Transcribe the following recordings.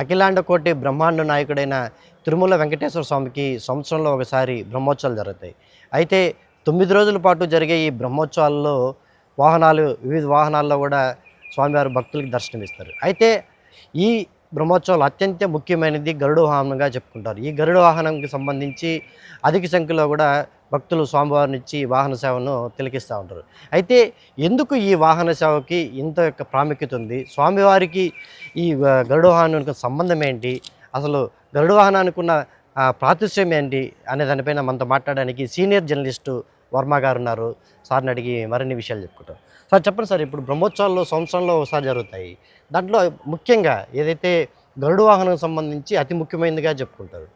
అఖిలాండ కోటి బ్రహ్మాండ నాయకుడైన తిరుమల వెంకటేశ్వర స్వామికి సంవత్సరంలో ఒకసారి బ్రహ్మోత్సవాలు జరుగుతాయి. అయితే తొమ్మిది రోజుల పాటు జరిగే ఈ బ్రహ్మోత్సవాల్లో వాహనాలు వివిధ వాహనాల్లో కూడా స్వామివారి భక్తులకు దర్శనమిస్తారు. అయితే ఈ బ్రహ్మోత్సవాలు అత్యంత ముఖ్యమైనది గరుడ వాహనంగా చెప్పుకుంటారు. ఈ గరుడ వాహనంకి సంబంధించి అధిక సంఖ్యలో కూడా భక్తులు స్వామివారిని ఇచ్చి వాహన సేవను తిలకిస్తూ ఉంటారు. అయితే ఎందుకు ఈ వాహన సేవకి ఇంత యొక్క ప్రాముఖ్యత ఉంది? స్వామివారికి ఈ గరుడు గరుడ వాహనానికి సంబంధం ఏంటి? అసలు గరుడ వాహనానికి ఉన్న ఆ, ప్రాతిష్యం ఏంటి? అనే దానిపైన మనతో మాట్లాడడానికి సీనియర్ జర్నలిస్టు వర్మ గారు ఉన్నారు. సార్ని అడిగి మరిన్ని విషయాలు చెప్పుకుంటాం. సార్ చెప్పండి సార్ ఇప్పుడు బ్రహ్మోత్సవాల్లో సంవత్సరంలో ఒకసారి జరుగుతాయి. దాంట్లో ముఖ్యంగా ఏదైతే గరుడు వాహనం సంబంధించి అతి ముఖ్యమైనదిగా చెప్పుకుంటారు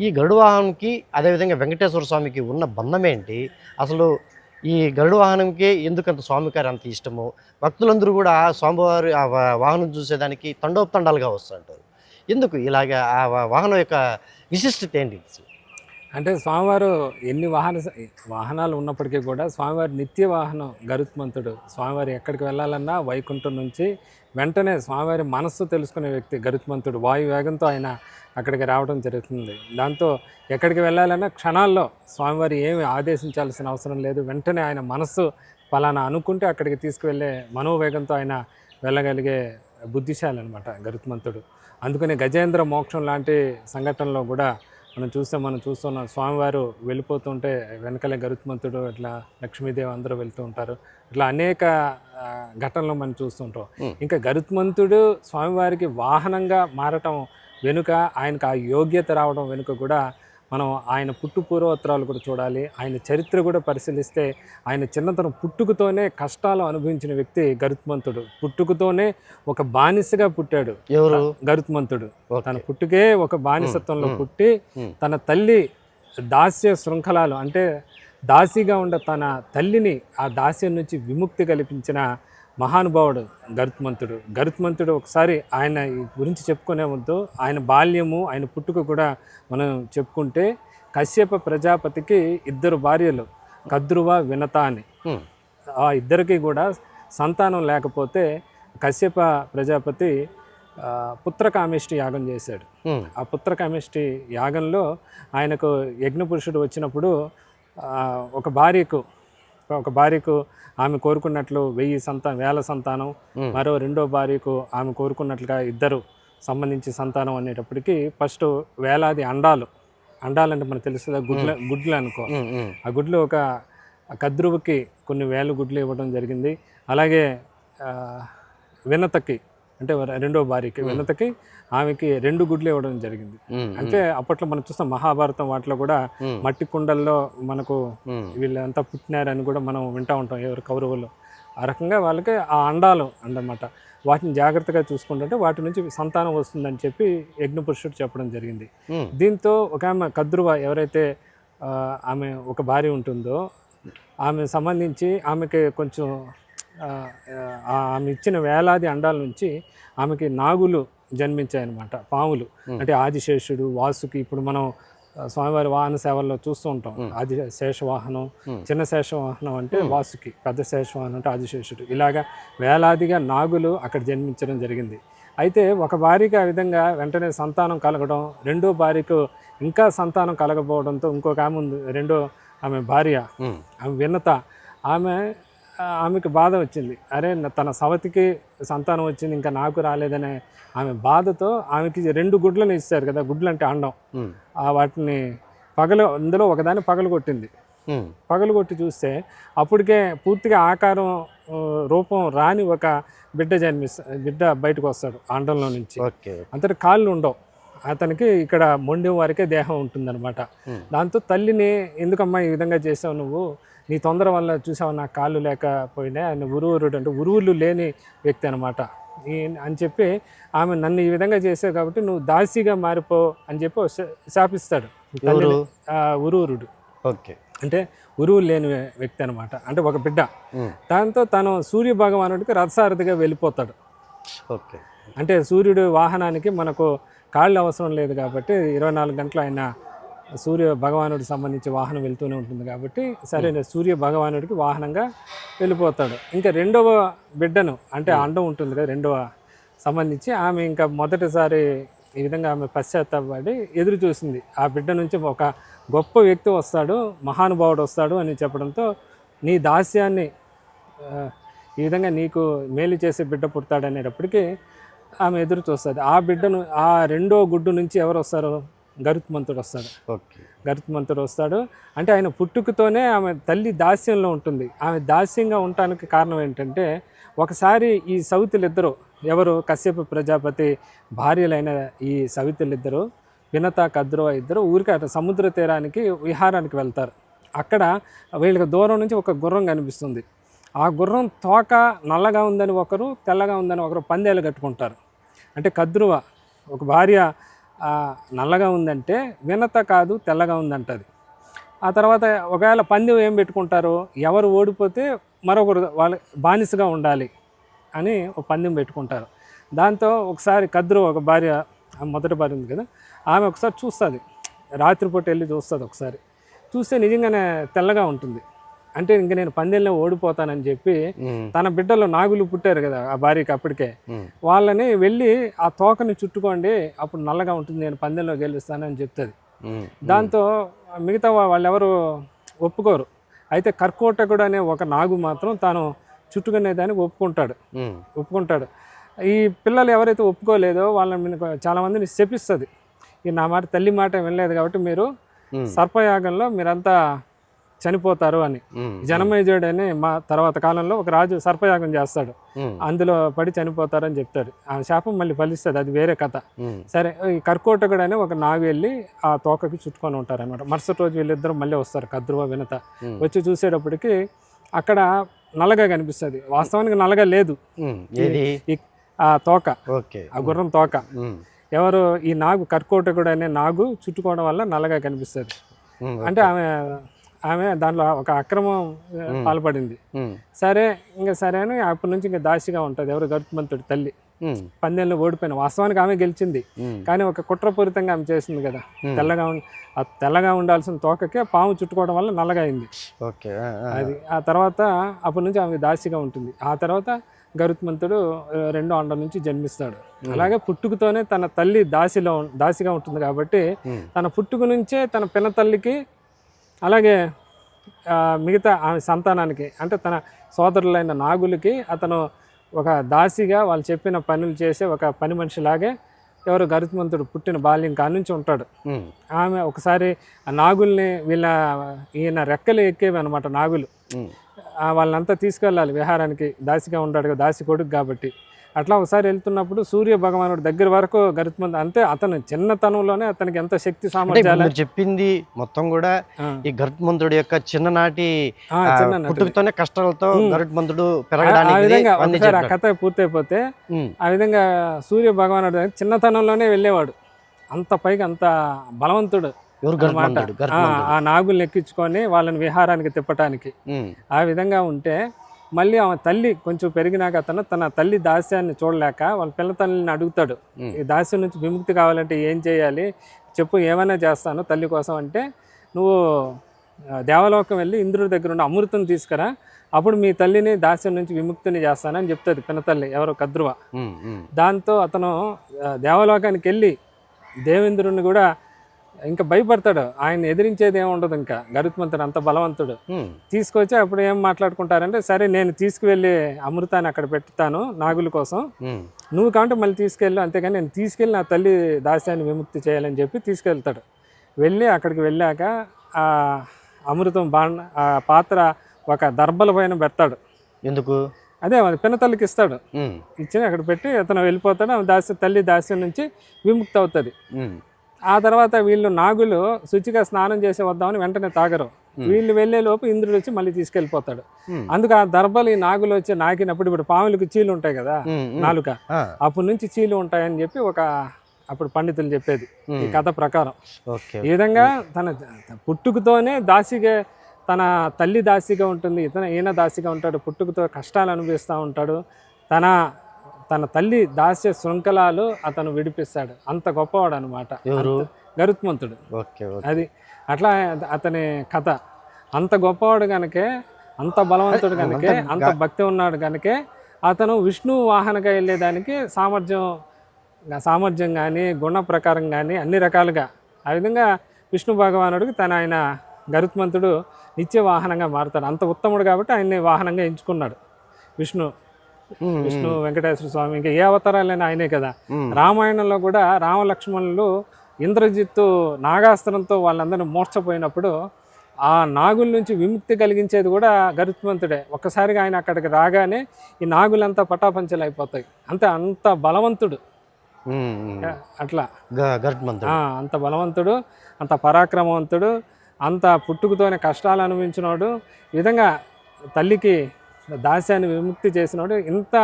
ఈ గరుడ వాహనంకి అదేవిధంగా వెంకటేశ్వర స్వామికి ఉన్న బంధం ఏంటి అసలు ఈ గరుడ వాహనంకే ఎందుకంత స్వామికారి అంత ఇష్టము? భక్తులందరూ కూడా స్వామివారి ఆ వాహనం చూసేదానికి తండోపతండాలుగా వస్తుంటారు. ఎందుకు ఇలాగ ఆ వాహనం యొక్క విశిష్టత ఏంటి? అంటే స్వామివారు ఎన్ని వాహన వాహనాలు ఉన్నప్పటికీ కూడా స్వామివారి నిత్య వాహనం గరుత్మంతుడు. స్వామివారి ఎక్కడికి వెళ్ళాలన్నా వైకుంఠం నుంచి వెంటనే స్వామివారి మనస్సు తెలుసుకునే వ్యక్తి గరుత్మంతుడు. వాయు వేగంతో ఆయన అక్కడికి రావడం జరుగుతుంది. దాంతో ఎక్కడికి వెళ్ళాలన్నా క్షణాల్లో స్వామివారి ఏమి ఆదేశించాల్సిన అవసరం లేదు. వెంటనే ఆయన మనస్సు పలానా అనుకుంటే అక్కడికి తీసుకువెళ్ళే మనోవేగంతో ఆయన వెళ్ళగలిగే బుద్ధిశాలి అనమాట గరుత్మంతుడు. అందుకనే గజేంద్ర మోక్షం లాంటి సంఘటనలో కూడా మనం చూస్తే మనం చూస్తున్నాం స్వామివారు వెళ్ళిపోతుంటే వెనకలే గరుత్మంతుడు ఇట్లా లక్ష్మీదేవి అందరూ వెళ్తూ ఉంటారు ఇట్లా అనేక ఘటనలు మనం చూస్తుంటాం. ఇంకా గరుత్మంతుడు స్వామివారికి వాహనంగా మారటం వెనుక ఆయనకు ఆ యోగ్యత రావడం వెనుక కూడా మనం ఆయన పుట్టు పూర్వోత్తరాలు కూడా చూడాలి ఆయన చరిత్ర కూడా పరిశీలిస్తే ఆయన చిన్నతనం పుట్టుకతోనే కష్టాలు అనుభవించిన వ్యక్తి గరుత్మంతుడు పుట్టుకతోనే ఒక బానిసగా పుట్టాడు ఎవరు గరుత్మంతుడు. తన పుట్టుకే ఒక బానిసత్వంలో. పుట్టి. తన తల్లి దాస్య శృంఖలాలు అంటే దాసిగా ఉండే తన తల్లిని ఆ దాస్యం నుంచి విముక్తి కల్పించిన మహానుభావుడు గరుత్మంతుడు గరుత్మంతుడు ఒకసారి ఆయన గురించి చెప్పుకునే ముందు ఆయన బాల్యము ఆయన పుట్టుక కూడా మనం చెప్పుకుంటే కశ్యప ప్రజాపతికి ఇద్దరు భార్యలు కద్రువ వినత అని. ఆ ఇద్దరికి కూడా సంతానం లేకపోతే కశ్యప ప్రజాపతి పుత్రకామేష్టి యాగం చేశాడు. ఆ పుత్రకామేష్టి యాగంలో ఆయనకు యజ్ఞపురుషుడు వచ్చినప్పుడు ఒక భార్యకు ఒక భార్యకు ఆమె కోరుకున్నట్లు వెయ్యి సంతానం వేల సంతానం. మరో రెండో భార్యకు ఆమె కోరుకున్నట్లుగా ఇద్దరు సంబంధించి సంతానం అనేటప్పటికి ఫస్ట్ వేలాది అండాలు అండాలంటే మనకు తెలుస్తుందా గుడ్ల గుడ్లు అనుకో. ఆ గుడ్లు ఒక కద్రువుకి కొన్ని వేల గుడ్లు ఇవ్వడం జరిగింది అలాగే వినతకి అంటే రెండో భార్యకి వినతకి ఆమెకి రెండు గుడ్లు ఇవ్వడం జరిగింది. అంటే అప్పట్లో మనం చూస్తాం మహాభారతం వాటిలో కూడా. మట్టి కుండల్లో మనకు. వీళ్ళంతా పుట్టినారని కూడా మనం వింటూ ఉంటాం ఎవరు కౌరవులు ఆ రకంగా వాళ్ళకి ఆ అండాలు అన్నమాట వాటిని జాగ్రత్తగా చూసుకుంటుంటే వాటి నుంచి సంతానం వస్తుందని చెప్పి యజ్ఞపురుషుడు చెప్పడం జరిగింది. దీంతో ఒక ఆమె కద్రువ ఎవరైతే ఆమె ఒక భార్య ఉంటుందో ఆమె సంబంధించి ఆమెకి కొంచెం ఆమె ఇచ్చిన వేలాది అండాల నుంచి ఆమెకి నాగులు జన్మించాయన్నమాట పాములు. అంటే ఆదిశేషుడు వాసుకి ఇప్పుడు మనం స్వామివారి వాహన సేవల్లో చూస్తూ ఉంటాం. ఆది శేషవాహనం. చిన్న శేషవాహనం అంటే. వాసుకి పెద్ద శేషవాహనం అంటే ఆదిశేషుడు ఇలాగా వేలాదిగా నాగులు అక్కడ జన్మించడం జరిగింది అయితే ఒక భార్యకి ఆ విధంగా వెంటనే సంతానం కలగడం రెండో భార్యకు ఇంకా సంతానం కలగకపోవడంతో ఇంకొక ఆమె ఉంది రెండో ఆమె భార్య. ఆమె విన్నత ఆమె ఆమెకు బాధ వచ్చింది. అరే తన సవతికి సంతానం వచ్చింది ఇంకా నాకు రాలేదనే ఆమె బాధతో ఆమెకి రెండు గుడ్లను ఇస్తారు కదా గుడ్లు అంటే అండం వాటిని పగలు అందులో ఒకదాన్ని పగలు కొట్టింది. పగలు కొట్టి చూస్తే అప్పటికే పూర్తిగా ఆకారం రూపం రాని ఒక బిడ్డ జన్మిస్తా బిడ్డ బయటకు వస్తాడు అండంలో నుంచి. అంతటి కాళ్ళు ఉండవు. అతనికి ఇక్కడ మొండెం వారికే దేహం ఉంటుందన్నమాట. దాంతో తల్లిని ఎందుకమ్మా ఈ విధంగా చేసావు నువ్వు? నీ తొందర వల్ల చూసావు నా కాళ్ళు లేకపోయినా ఆయన ఉరువురుడు అంటే ఉరువులు లేని వ్యక్తి అనమాట అని చెప్పి ఆమె నన్ను ఈ విధంగా చేసావు కాబట్టి నువ్వు దాసిగా మారిపో అని చెప్పి శాపిస్తాడు ఉరువురుడు. ఓకే. అంటే ఉరువులు లేని వ్యక్తి అనమాట అంటే ఒక బిడ్డ. దాంతో తను సూర్య భగవానుడికి రథసారథిగా వెళ్ళిపోతాడు. ఓకే. అంటే సూర్యుడు వాహనానికి మనకు కాళ్ళు అవసరం లేదు కాబట్టి ఇరవై నాలుగు గంటలు ఆయన సూర్య భగవానుడికి సంబంధించి వాహనం వెళ్తూనే ఉంటుంది కాబట్టి సరే సూర్య భగవానుడికి వాహనంగా వెళ్ళిపోతాడు. ఇంకా రెండవ బిడ్డను అంటే అండం ఉంటుంది కదా రెండవ సంబంధించి ఆమె ఇంకా మొదటిసారి ఈ విధంగా ఆమె పశ్చాత్తాపడి ఎదురు చూసింది. ఆ బిడ్డ నుంచి ఒక గొప్ప వ్యక్తి వస్తాడు మహానుభావుడు వస్తాడు అని చెప్పడంతో నీ దాస్యాన్ని ఈ విధంగా నీకు మేలు చేసే బిడ్డ పుడతాడనేటప్పటికీ ఆమె ఎదురు చూస్తుంది. ఆ బిడ్డను ఆ రెండో గుడ్డు నుంచి ఎవరు వస్తారు? గరుత్మంతుడు వస్తాడు. ఓకే. గరుత్మంతుడు వస్తాడు. అంటే ఆయన పుట్టుకతోనే ఆమె తల్లి దాస్యంలో ఉంటుంది. ఆమె దాస్యంగా ఉండటానికి కారణం ఏంటంటే ఒకసారి ఈ సవితులిద్దరూ ఎవరు? కశ్యప ప్రజాపతి భార్యలైన ఈ సవితులిద్దరూ వినత కద్రువ ఇద్దరు ఊరికి అటు సముద్ర తీరానికి విహారానికి వెళ్తారు. అక్కడ వీళ్ళకి దూరం నుంచి ఒక గుర్రం కనిపిస్తుంది. ఆ గుర్రం తోక నల్లగా ఉందని ఒకరు తెల్లగా ఉందని ఒకరు పందేలు కట్టుకుంటారు. అంటే కద్రువ ఒక భార్య నల్లగా ఉందంటే వినత కాదు తెల్లగా ఉందంటది. ఆ తర్వాత ఒకవేళ పందెం ఏం పెట్టుకుంటారు ఎవరు ఓడిపోతే మరొకరు వాళ్ళ బానిసగా ఉండాలి అని ఒక పందెం పెట్టుకుంటారు. దాంతో ఒకసారి కద్రు ఒక భార్య మొదటి భార్య ఉంది కదా ఆమె ఒకసారి చూస్తుంది. రాత్రిపూట వెళ్ళి చూస్తుంది ఒకసారి. చూస్తే నిజంగానే తెల్లగా ఉంటుంది. అంటే ఇంక నేను పందెంలో ఓడిపోతానని చెప్పి తన బిడ్డలు నాగులు పుట్టారు కదా ఆ భార్యకి అప్పటికే. వాళ్ళని వెళ్ళి ఆ తోకని చుట్టుకోండి అప్పుడు నల్లగా ఉంటుంది నేను పందెంలో గెలుస్తానని చెప్తుంది. దాంతో మిగతా వాళ్ళెవరు ఒప్పుకోరు. అయితే కర్కోటకుడు అనే ఒక నాగు మాత్రం తాను చుట్టుకునే దానికి ఒప్పుకుంటాడు. ఒప్పుకుంటాడు. ఈ పిల్లలు ఎవరైతే ఒప్పుకోలేదో వాళ్ళని మీకు చాలా మందిని శపిస్తుంది. ఈ నా మాట తల్లి మాట వినలేదు కాబట్టి మీరు సర్పయాగంలో మీరంతా చనిపోతారు అని. అని మా తర్వాత కాలంలో ఒక రాజు సర్పయాగం చేస్తాడు. అందులో పడి చనిపోతారని చెప్తాడు. ఆ శాపం మళ్ళీ ఫలిస్తుంది అది వేరే కథ. సరే ఈ కర్కోటకుడు అని ఒక నాగు వెళ్ళి ఆ తోకకి చుట్టుకొని ఉంటారు అనమాట మరుసటి రోజు వీళ్ళిద్దరు మళ్ళీ వస్తారు కద్రువ వినత. వచ్చి చూసేటప్పటికి అక్కడ నల్లగా కనిపిస్తుంది. వాస్తవానికి నల్లగా లేదు. ఆ తోక. ఓకే. ఆ గుర్రం తోక. ఎవరు? ఈ నాగు కర్కోటకుడు అనే నాగు చుట్టుకోవడం వల్ల నల్లగా కనిపిస్తుంది. అంటే ఆమె ఆమె దాంట్లో ఒక అక్రమం పాల్పడింది. సరే ఇంకా సరే అని అప్పటి నుంచి ఇంకా దాసిగా ఉంటుంది. ఎవరు? గరుత్మంతుడి తల్లి. పందెంలో ఓడిపోయిన వాస్తవానికి ఆమె గెలిచింది. కానీ ఒక కుట్రపూరితంగా ఆమె చేసింది కదా. తెల్లగా ఆ తెల్లగా ఉండాల్సిన తోకకే పాము చుట్టుకోవడం వల్ల నల్లగా అయింది. ఓకే అది ఆ తర్వాత అప్పటి నుంచి ఆమె దాసిగా ఉంటుంది. ఆ తర్వాత గరుత్మంతుడు రెండో అండ నుంచి జన్మిస్తాడు. అలాగే పుట్టుకతోనే తన తల్లి దాసిలో దాసిగా ఉంటుంది కాబట్టి తన పుట్టుక నుంచే తన పిన తల్లికి అలాగే మిగతా ఆమె సంతానానికి అంటే తన సోదరులైన నాగులకి అతను ఒక దాసిగా వాళ్ళు చెప్పిన పనులు చేసే ఒక పని మనిషిలాగే ఎవరు గరుత్మంతుడు పుట్టిన బాల్యం కానుంచి ఉంటాడు. ఉమ్, ఆమె ఒకసారి ఆ నాగుల్ని వీళ్ళ ఈయన రెక్కలు ఎక్కేవి అనమాట నాగులు. వాళ్ళంతా తీసుకెళ్ళాలి. విహారానికి దాసిగా ఉంటాడు కదా దాసి కొడుకు కాబట్టి. అట్లా ఒకసారి వెళ్తున్నప్పుడు సూర్య భగవానుడు దగ్గర వరకు గరుత్మంతు అంటే అతను చిన్నతనంలోనే అతనికి ఎంత శక్తి సామర్థ్యాలు మీరు చెప్పింది మొత్తం కూడా ఈ గరుత్మంతుడి యొక్క చిన్ననాటి. పుట్టుకతోనే కష్టాలతో. గరుత్మంతుడు పెరగడానికి ఆ. కథ పూర్తయిపోతే ఆ విధంగా సూర్య భగవానుడు చిన్నతనంలోనే వెళ్ళేవాడు. అంత పైగా అంత బలవంతుడు ఆ నాగుల్ని ఎక్కించుకొని వాళ్ళని విహారానికి తిప్పటానికి. ఆ విధంగా ఉంటే మళ్ళీ ఆమె తల్లి కొంచెం పెరిగినాక అతను తన తల్లి దాస్యాన్ని చూడలేక వాళ్ళ పిల్ల తల్లిని అడుగుతాడు. ఈ దాస్యం నుంచి విముక్తి కావాలంటే ఏం చేయాలి? చెప్పు ఏమైనా చేస్తాను తల్లి కోసం అంటే నువ్వు దేవలోకం వెళ్ళి ఇంద్రుడి దగ్గర ఉన్న అమృతం తీసుకురా. అప్పుడు మీ తల్లిని దాస్యం నుంచి విముక్తిని చేస్తానని చెప్తుంది పినతల్లి ఎవరో కద్రువ. దాంతో అతను దేవలోకానికి వెళ్ళి దేవేంద్రుని కూడా ఇంకా భయపడతాడు. ఆయన ఎదిరించేది ఏమి ఉండదు ఇంకా. గరుత్మంతుడు అంత బలవంతుడు. తీసుకొచ్చి అప్పుడు ఏం మాట్లాడుకుంటారంటే సరే నేను తీసుకువెళ్ళి అమృతాన్ని అక్కడ పెట్టుతాను నాగుల కోసం. నువ్వు కాబట్టి మళ్ళీ తీసుకెళ్ళు అంతేగాని నేను తీసుకెళ్ళి నా తల్లి దాస్యాన్ని విముక్తి చేయాలని చెప్పి తీసుకెళ్తాడు. వెళ్ళి అక్కడికి వెళ్ళాక ఆ అమృతం బాణ ఆ పాత్ర ఒక దర్బల పైన పెడతాడు. ఎందుకు? అదే పినతల్లికి ఇస్తాడు. ఇచ్చి అక్కడ పెట్టి అతను వెళ్ళిపోతాడు. ఆమె దాస్య తల్లి దాస్యం నుంచి విముక్తి అవుతుంది ఆ తర్వాత వీళ్ళు నాగులు శుచిగా స్నానం చేసి వద్దామని వెంటనే తాగరు. వీళ్ళు వెళ్ళే లోపు ఇంద్రుడు వచ్చి మళ్ళీ తీసుకెళ్ళిపోతాడు. ఉమ్, అందుకు ఆ దర్బలు ఈ నాగులు వచ్చి నాకినప్పుడు ఇప్పుడు పాములకి చీలు ఉంటాయి కదా నాలుక. అప్పటి నుంచి చీలు ఉంటాయని చెప్పి ఒక అప్పుడు పండితులు చెప్పేది ఈ కథ ప్రకారం. ఓకే. ఈ విధంగా తన పుట్టుకతోనే దాసిగా తన తల్లి దాసిగా ఉంటుంది ఇతను ఈయన దాసిగా ఉంటాడు పుట్టుకతో కష్టాలు అనుభవిస్తూ ఉంటాడు. తన తన తల్లి దాస్య శృంఖలాలు అతను విడిపిస్తాడు. అంత గొప్పవాడు అనమాట? గరుత్మంతుడు. అది అట్లా అతని కథ. అంత గొప్పవాడు కనుకే అంత బలవంతుడు కనుకే అంత భక్తి ఉన్నాడు కనుకే అతను విష్ణు వాహనగా వెళ్ళేదానికి సామర్థ్యం సామర్థ్యం కానీ గుణ ప్రకారం కానీ అన్ని రకాలుగా. ఆ విధంగా విష్ణు భగవానుడికి తన ఆయన గరుత్మంతుడు నిత్య వాహనంగా మారుతాడు. అంత ఉత్తముడు కాబట్టి ఆయన్ని వాహనంగా ఎంచుకున్నాడు విష్ణు. విష్ణు వెంకటేశ్వర స్వామి ఇంకా ఏ అవతారాలైనా ఆయనే కదా. రామాయణంలో కూడా రామలక్ష్మణులు ఇంద్రజిత్తు నాగాస్త్రంతో వాళ్ళందరూ మోర్చపోయినప్పుడు ఆ నాగుల నుంచి విముక్తి కలిగించేది కూడా గరుత్మంతుడే. ఒక్కసారిగా ఆయన అక్కడికి రాగానే ఈ నాగులంతా పటాపంచలు అయిపోతాయి. అంతే అంత బలవంతుడు. అట్లా. అంత బలవంతుడు అంత పరాక్రమవంతుడు అంత పుట్టుకతోనే కష్టాలు అనుభవించినోడు. విధంగా తల్లికి దాస్యాన్ని విముక్తి చేసినోడు ఇంత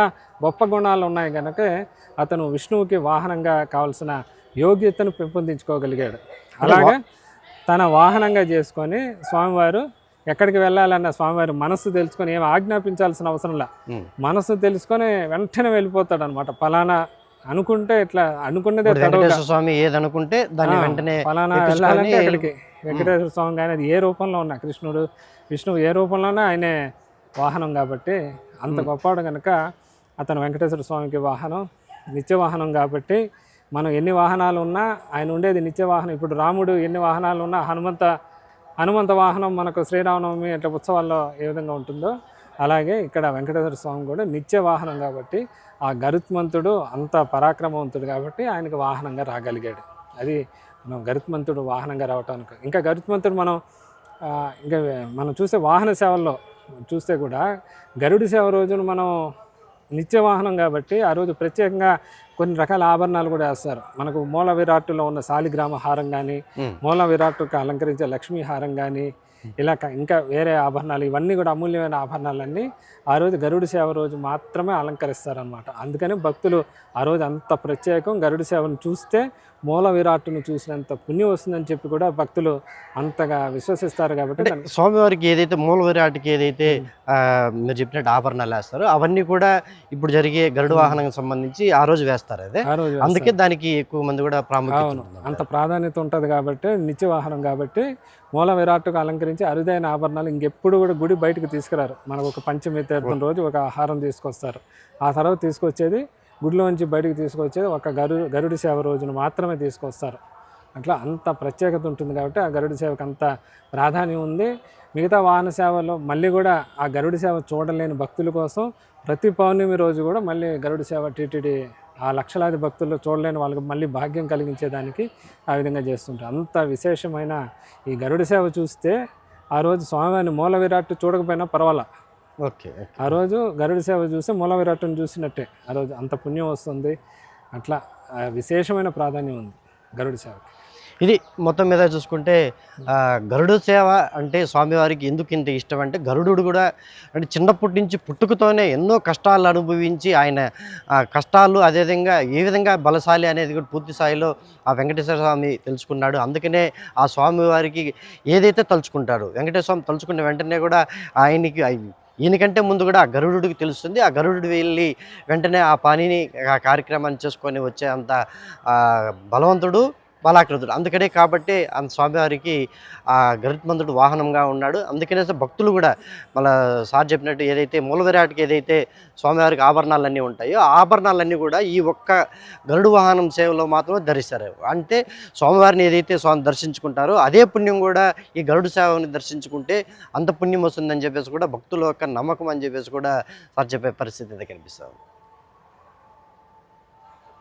గొప్ప గుణాలు ఉన్నాయి కనుక అతను విష్ణువుకి వాహనంగా కావాల్సిన యోగ్యతను పెంపొందించుకోగలిగాడు. అలాగే తన వాహనంగా చేసుకొని స్వామివారు ఎక్కడికి వెళ్ళాలన్న స్వామివారి మనస్సు తెలుసుకొని ఏమి ఆజ్ఞాపించాల్సిన అవసరంలా ఉమ్. మనస్సు తెలుసుకొని వెంటనే వెళ్ళిపోతాడు అనమాట పలానా అనుకుంటే ఇట్లా అనుకున్నదే స్వామి ఏదనుకుంటే దాన్ని వెంటనే ఫలానా ఎక్కించుకొని వెళ్ళాలంటే అక్కడికి. వెంకటేశ్వర స్వామి కానీ ఏ రూపంలో ఉన్నా కృష్ణుడు విష్ణువు ఏ రూపంలోనే ఆయనే వాహనం కాబట్టి అంత గొప్పవాడు కనుక అతను వెంకటేశ్వర స్వామికి వాహనం నిత్య వాహనం కాబట్టి మనం ఎన్ని వాహనాలు ఉన్నా ఆయన ఉండేది నిత్య వాహనం. ఇప్పుడు రాముడు ఎన్ని వాహనాలు ఉన్నా హనుమంత హనుమంత వాహనం మనకు శ్రీరామనవమి అట్లా ఉత్సవాల్లో ఏ విధంగా ఉంటుందో అలాగే ఇక్కడ వెంకటేశ్వర స్వామి కూడా నిత్య వాహనం కాబట్టి ఆ గరుత్మంతుడు అంత పరాక్రమవంతుడు కాబట్టి ఆయనకు వాహనంగా రాగలిగాడు. అది మనం గరుత్మంతుడు వాహనంగా రావటానికి. ఇంకా గరుత్మంతుడు మనం ఇంకా మనం చూసే వాహన సేవల్లో చూస్తే కూడా గరుడి సేవ రోజున మనం నిత్య వాహనం కాబట్టి ఆ రోజు ప్రత్యేకంగా కొన్ని రకాల ఆభరణాలు కూడా వేస్తారు మనకు మూల విరాట్టులో ఉన్న శాలిగ్రామ హారం కానీ. మూల విరాట్టుకు అలంకరించే లక్ష్మీ హారం కానీ ఇలా ఇంకా వేరే ఆభరణాలు ఇవన్నీ కూడా అమూల్యమైన ఆభరణాలన్నీ ఆ రోజు గరుడు సేవ రోజు మాత్రమే అలంకరిస్తారనమాట అందుకని భక్తులు ఆ రోజు అంత ప్రత్యేకం గరుడు సేవను చూస్తే మూల విరాట్టును చూసినంత పుణ్యం వస్తుందని చెప్పి కూడా భక్తులు అంతగా విశ్వసిస్తారు కాబట్టి స్వామివారికి ఏదైతే మూల విరాటికి ఏదైతే మీరు చెప్పినట్టు ఆభరణాలు వేస్తారో అవన్నీ కూడా ఇప్పుడు జరిగే గరుడు వాహనానికి సంబంధించి ఆ రోజు వేస్తారు అదే? అందుకే దానికి ఎక్కువ మంది కూడా ప్రాముఖ్యత. అంత ప్రాధాన్యత ఉంటుంది కాబట్టి నిత్య వాహనం కాబట్టి మూల విరాట్టుకు అలంకరించి అరుదైన ఆభరణాలు ఇంకెప్పుడు కూడా గుడి బయటకు తీసుకురారు. మనకు ఒక పంచమి తీర్థం రోజు ఒక ఆహారం తీసుకొస్తారు. ఆ తర్వాత తీసుకొచ్చేది గుడిలోంచి బయటకు తీసుకొచ్చేది ఒక గరు గరుడి సేవ రోజున మాత్రమే తీసుకొస్తారు. అట్లా అంత ప్రత్యేకత ఉంటుంది కాబట్టి ఆ గరుడి సేవకు అంత ప్రాధాన్యం ఉంది. మిగతా వాహన సేవలో మళ్ళీ కూడా ఆ గరుడి సేవ చూడలేని భక్తుల కోసం ప్రతి పౌర్ణమి రోజు కూడా మళ్ళీ గరుడి సేవ టీటీడీ ఆ లక్షలాది భక్తుల్లో చూడలేని వాళ్ళకి మళ్ళీ భాగ్యం కలిగించేదానికి ఆ విధంగా చేస్తుంటారు. అంత విశేషమైన ఈ గరుడి సేవ చూస్తే ఆ రోజు స్వామివారిని మూల విరాట్ చూడకపోయినా పర్వాలా. ఓకే. ఆ రోజు గరుడి సేవ చూస్తే మూల విరాట్టును చూసినట్టే. ఆ రోజు అంత పుణ్యం వస్తుంది. అట్లా విశేషమైన ప్రాధాన్యం ఉంది గరుడి సేవకి. ఇది మొత్తం మీద చూసుకుంటే గరుడు సేవ అంటే స్వామివారికి ఎందుకు ఇంత ఇష్టం అంటే గరుడు కూడా అంటే చిన్నప్పటి నుంచి పుట్టుకతోనే ఎన్నో కష్టాలు అనుభవించి ఆయన కష్టాలు అదేవిధంగా ఏ విధంగా బలశాలి అనేది కూడా పూర్తి స్థాయిలో ఆ వెంకటేశ్వర స్వామి తెలుసుకున్నాడు. అందుకనే ఆ స్వామివారికి ఏదైతే తలుచుకుంటాడు వెంకటేశ్వర స్వామి తలుచుకున్న వెంటనే కూడా ఆయనకి ఈయనకంటే ముందు కూడా ఆ గరుడుకి తెలుస్తుంది. ఆ గరుడు వెళ్ళి వెంటనే ఆ పనిని ఆ కార్యక్రమాన్ని చేసుకొని వచ్చే అంత బలవంతుడు. బాలాకృతుడు. అందుకనే కాబట్టి ఆ స్వామివారికి ఆ గరుత్మంతుడు వాహనంగా ఉన్నాడు. అందుకనే భక్తులు కూడా మన సార్ చెప్పినట్టు ఏదైతే మూలవిరాట్కి ఏదైతే స్వామివారికి ఆభరణాలన్నీ ఉంటాయో ఆ ఆభరణాలన్నీ కూడా ఈ ఒక్క గరుడు వాహనం సేవలో మాత్రమే ధరిస్తారు. అంటే స్వామివారిని ఏదైతే స్వామి దర్శించుకుంటారో అదే పుణ్యం కూడా ఈ గరుడు సేవని దర్శించుకుంటే అంత పుణ్యం వస్తుందని చెప్పేసి కూడా భక్తుల యొక్క నమ్మకం అని చెప్పేసి కూడా సార్ చెప్పే పరిస్థితి అయితే కనిపిస్తుంది